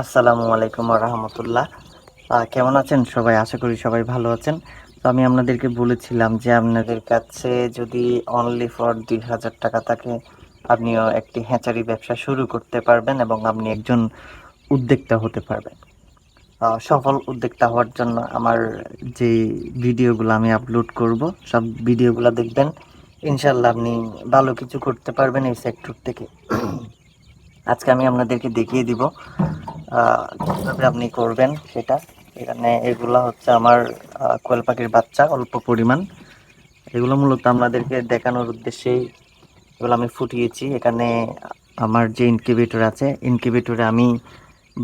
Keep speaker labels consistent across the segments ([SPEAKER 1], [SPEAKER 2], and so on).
[SPEAKER 1] আসসালামু আলাইকুম রহমতুল্লাহ। কেমন আছেন সবাই? আশা করি সবাই ভালো আছেন। তো আমি আপনাদেরকে বলেছিলাম যে আপনাদের কাছে যদি অনলি ফর দুই হাজার টাকা থাকে, আপনিও একটি হ্যাচারি ব্যবসা শুরু করতে পারবেন এবং আপনি একজন উদ্যোক্তা হতে পারবেন। সফল উদ্যোক্তা হওয়ার জন্য আমার যে ভিডিওগুলো আমি আপলোড করব, সব ভিডিওগুলো দেখবেন। ইনশাল্লাহ আপনি ভালো কিছু করতে পারবেন এই সেক্টর থেকে। আজকে আমি আপনাদেরকে দেখিয়ে দিব কীভাবে আপনি করবেন সেটা। এখানে এগুলা হচ্ছে আমার কোয়েল পাখির বাচ্চা, অল্প পরিমাণ। এগুলো মূলত আপনাদেরকে দেখানোর উদ্দেশ্যেই এগুলো আমি ফুটিয়েছি। এখানে আমার যে ইনকিউবেটর আছে ইনকিউবেটরে আমি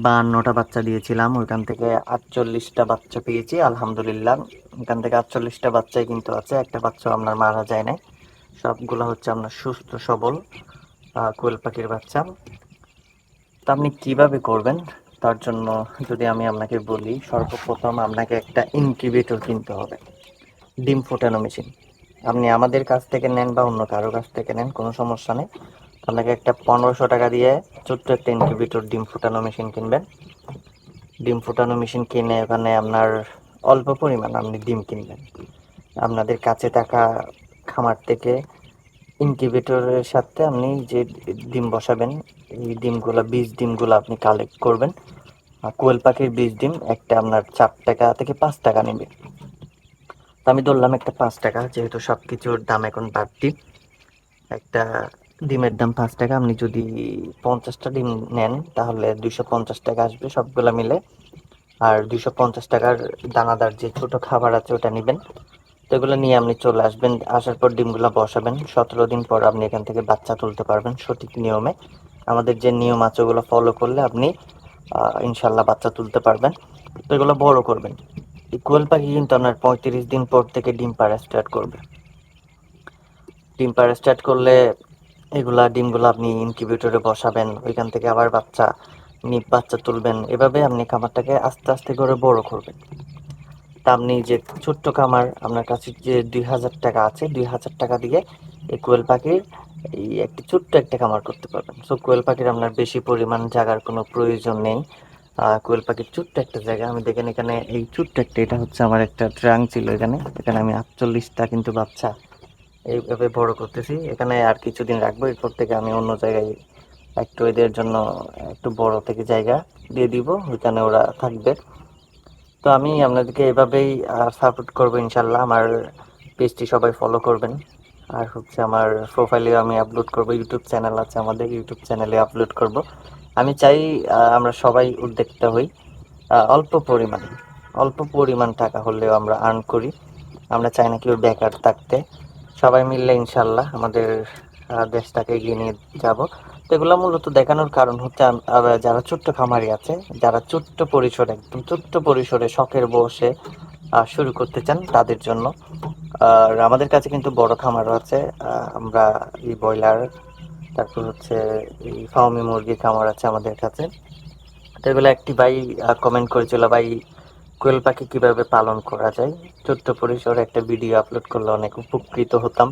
[SPEAKER 1] বাহান্নটা বাচ্চা দিয়েছিলাম। ওইখান থেকে আটচল্লিশটা বাচ্চা পেয়েছি, আলহামদুলিল্লাহ। এখান থেকে আটচল্লিশটা বাচ্চাই কিন্তু আছে, একটা বাচ্চা আপনার মারা যায় না সবগুলো হচ্ছে আপনার সুস্থ, সবল কোয়েল পাখির বাচ্চা। তা আপনি কীভাবে করবেন? তার জন্য যদি আমি আপনাকে বলি, সর্বপ্রথম আপনাকে একটা ইনকিউবেটর কিনতে হবে, ডিম ফোটানো মেশিন আপনি আমাদের কাছ থেকে নেন বা অন্য কারও কাছ থেকে নেন, কোনো সমস্যা নেই। আপনাকে একটা পনেরোশো টাকা দিয়ে ছোট্ট একটা ইনকিউবেটর ডিম ফোটানো মেশিন কিনবেন। ডিম ফোটানো মেশিন কিনে ওখানে আপনার অল্প পরিমাণ আপনি ডিম কিনবেন। আপনাদের কাছে থাকা খামার থেকে ইনকিউবেটরের সাথে আপনি যে ডিম বসাবেন, এই ডিমগুলো, বীজ ডিমগুলো আপনি কালেক্ট করবেন। কোয়েল পাখির বীজ ডিম, একটা আপনার চার টাকা থেকে পাঁচ টাকা নেবে। তো আমি ধরলাম একটা পাঁচ টাকা, যেহেতু সব কিছুর দাম এখন বাড়তি। একটা ডিমের দাম পাঁচ টাকা, আপনি যদি পঞ্চাশটা ডিম নেন, তাহলে দুইশো পঞ্চাশ টাকা আসবে সবগুলো মিলে। আর দুইশো পঞ্চাশ টাকার দানাদার যে ছোট খাবার আছে, ওটা নেবেন। তো এগুলো নিয়ে আপনি চলে আসবেন, আসার পর ডিমগুলো বসাবেন। সতেরো দিন পর আপনি এখান থেকে বাচ্চা তুলতে পারবেন সঠিক নিয়মে। আমাদের যে নিয়ম আছে ওগুলো ফলো করলে আপনি ইনশাল্লাহ বাচ্চা তুলতে পারবেন। তো এগুলো বড় করবেন। এই কোয়েল পাখি কিন্তু আপনার পঁয়ত্রিশ দিন পর থেকে ডিম পাড়া স্টার্ট করবে ডিম পাড়া স্টার্ট করলে এগুলা ডিমগুলো আপনি ইনকিউবেটরে বসাবেন, ওইখান থেকে আবার বাচ্চা, নিপ বাচ্চা তুলবেন। এভাবে আপনি খামারটাকে আস্তে আস্তে করে বড় করবেন। আপনি যে ছোট্ট খামার, আপনার কাছে যে দুই হাজার টাকা আছে, দুই হাজার টাকা দিয়ে এই কোয়েল পাখির এই একটি ছোট্ট একটা খামার করতে পারবেন। সো কোয়েল পাখির আপনার বেশি পরিমাণ জায়গার কোনো প্রয়োজন নেই। কোয়েল পাখির ছোট্ট একটা জায়গা। আমি দেখেন এখানে এই ছোট্ট একটা, এটা হচ্ছে আমার একটা ট্রাঙ্ক ছিল এখানে। এখানে আমি আটচল্লিশটা কিন্তু বাচ্চা এইভাবে বড় করতেছি। এখানে আর কিছুদিন রাখব। এরপর থেকে আমি অন্য জায়গায় একটু এদের জন্য একটু বড় থেকে জায়গা দিয়ে দিব। ওইখানে ওরা থাকবে। তো আমি আপনাদেরকে এভাবেই সাপোর্ট করব ইনশাল্লাহ। আমার পেজটি সবাই ফলো করবেন। আর হচ্ছে আমার প্রোফাইলে আমি আপলোড করব। ইউটিউব চ্যানেল আছে আমাদের ইউটিউব চ্যানেলে আপলোড করব। আমি চাই আমরা সবাই উদ্যোক্তা হই। অল্প পরিমাণ অল্প পরিমাণ টাকা হলেও আমরা আর্ন করি। আমরা চাই না কেউ বেকার থাকতে। সবাই মিললে ইনশাল্লাহ আমাদের দেশটাকে এগিয়ে নিয়ে যাব। এগুলো মূলত দেখানোর কারণ হচ্ছে যারা ছোট্ট খামারি আছে, যারা ছোট্ট পরিসরে, একদম ছোট্ট পরিসরে শখের বসে শুরু করতে চান তাদের জন্য। আর আমাদের কাছে কিন্তু বড় খামারও আছে আমরা এই ব্রয়লার, তারপর হচ্ছে এই ফার্মি মুরগির খামার আছে আমাদের কাছে। তো এগুলো একটি ভাই কমেন্ট করেছিল, ভাই, কোয়েল পাখি কীভাবে পালন করা যায়? ছোট্ট পরিসরে একটা ভিডিও আপলোড করলে অনেক উপকৃত হতাম।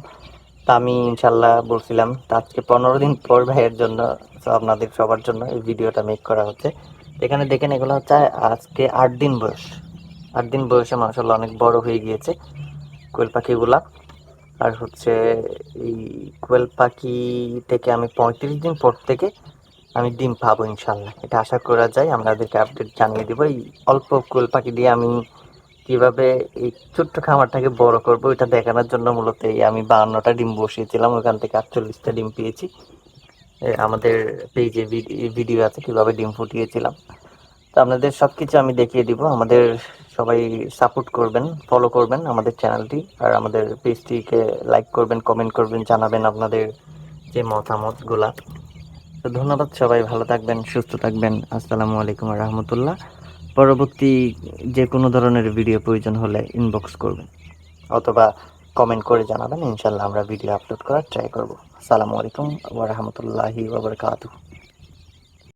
[SPEAKER 1] তা আমি ইনশাল্লাহ বলছিলাম আজকে পনেরো দিন পর ভাইয়ের জন্য আপনাদের সবার জন্য এই ভিডিওটা মেক করা হচ্ছে। এখানে দেখেন, এগুলো হচ্ছে আজকে আট দিন বয়স। আট দিন বয়সে মাসাল্লাহ অনেক বড় হয়ে গিয়েছে কোয়েল পাখিগুলা। আর হচ্ছে এই কোয়েল পাখি থেকে আমি পঁয়ত্রিশ দিন পর থেকে আমি ডিম পাবো ইনশাল্লাহ এটা আশা করা যায় আপনাদেরকে আপডেট জানিয়ে দেবো। এই অল্প কোয়েল পাখি দিয়ে আমি কীভাবে এই ছোট্ট খামারটাকে বড় করব, এটা দেখানোর জন্য মূলত এই আমি বাহান্নটা ডিম বসিয়েছিলাম। ওখান থেকে আটচল্লিশটা ডিম পেয়েছি। আমাদের পেজে ভিডিও আছে কীভাবে ডিম ফুটিয়েছিলাম। তো আপনাদের সব কিছু আমি দেখিয়ে দিব। আমাদের সবাই সাপোর্ট করবেন, ফলো করবেন আমাদের চ্যানেলটি। আর আমাদের পেজটিকে লাইক করবেন, কমেন্ট করবেন, জানাবেন আপনাদের যে মতামতগুলা। তো ধন্যবাদ সবাই, ভালো থাকবেন, সুস্থ থাকবেন। আসসালামু আলাইকুম রহমতুল্লাহ। পরবর্তী যে কোনো ধরনের ভিডিও প্রয়োজন হলে ইনবক্স করবেন, অথবা কমেন্ট করে জানাবেন ইনশাল্লাহ আমরা ভিডিও আপলোড করার ট্রাই করব। আসসালামু আলাইকুম ওয়া রাহমাতুল্লাহি ওয়া বারাকাতুহু।